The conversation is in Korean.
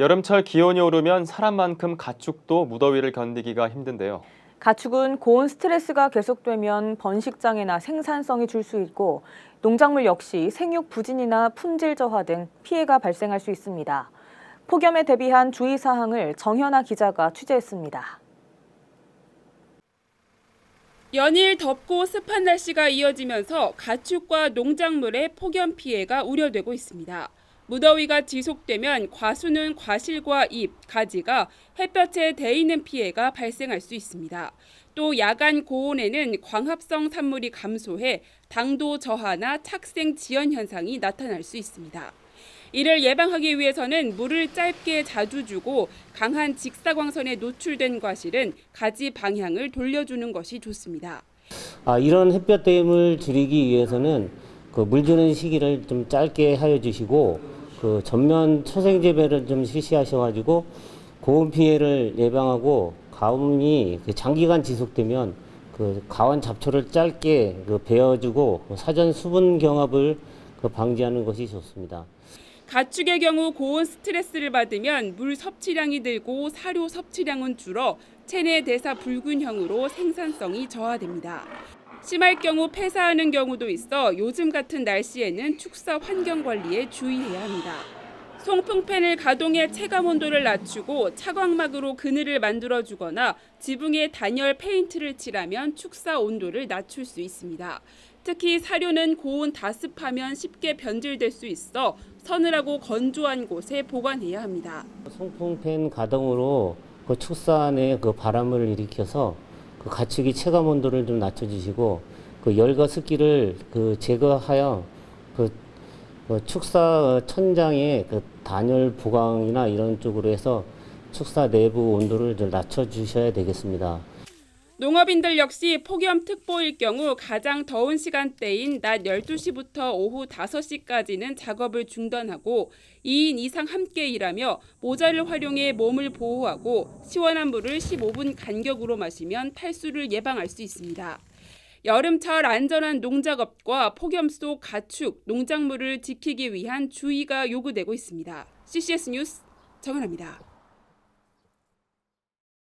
여름철 기온이 오르면 사람만큼 가축도 무더위를 견디기가 힘든데요. 가축은 고온 스트레스가 계속되면 번식장애나 생산성이 줄 수 있고 농작물 역시 생육 부진이나 품질 저하 등 피해가 발생할 수 있습니다. 폭염에 대비한 주의 사항을 정현아 기자가 취재했습니다. 연일 덥고 습한 날씨가 이어지면서 가축과 농작물의 폭염 피해가 우려되고 있습니다. 무더위가 지속되면 과수는 과실과 잎, 가지가 햇볕에 데이는 피해가 발생할 수 있습니다. 또 야간 고온에는 광합성 산물이 감소해 당도 저하나 착생 지연 현상이 나타날 수 있습니다. 이를 예방하기 위해서는 물을 짧게 자주 주고 강한 직사광선에 노출된 과실은 가지 방향을 돌려주는 것이 좋습니다. 아, 이런 햇볕 대임을 줄이기 위해서는 그 물 주는 시기를 좀 짧게 하여 주시고 그 전면 초생 재배를 좀 실시하셔가지고 고온 피해를 예방하고 가뭄이 그 장기간 지속되면 그 가원 잡초를 짧게 그 베어주고 사전 수분 경합을 그 방지하는 것이 좋습니다. 가축의 경우 고온 스트레스를 받으면 물 섭취량이 늘고 사료 섭취량은 줄어 체내 대사 불균형으로 생산성이 저하됩니다. 심할 경우 폐사하는 경우도 있어 요즘 같은 날씨에는 축사 환경 관리에 주의해야 합니다. 송풍팬을 가동해 체감 온도를 낮추고 차광막으로 그늘을 만들어 주거나 지붕에 단열 페인트를 칠하면 축사 온도를 낮출 수 있습니다. 특히 사료는 고온 다습하면 쉽게 변질될 수 있어 서늘하고 건조한 곳에 보관해야 합니다. 송풍팬 가동으로 그 축사 안에 그 바람을 일으켜서 그 가축이 체감 온도를 좀 낮춰주시고 그 열과 습기를 그 제거하여 그, 그 축사 천장의 그 단열 보강이나 이런 쪽으로 해서 축사 내부 온도를 좀 낮춰주셔야 되겠습니다. 농업인들 역시 폭염특보일 경우 가장 더운 시간대인 낮 12시부터 오후 5시까지는 작업을 중단하고 2인 이상 함께 일하며 모자를 활용해 몸을 보호하고 시원한 물을 15분 간격으로 마시면 탈수를 예방할 수 있습니다. 여름철 안전한 농작업과 폭염 속 가축, 농작물을 지키기 위한 주의가 요구되고 있습니다. CCS 뉴스 정은아입니다.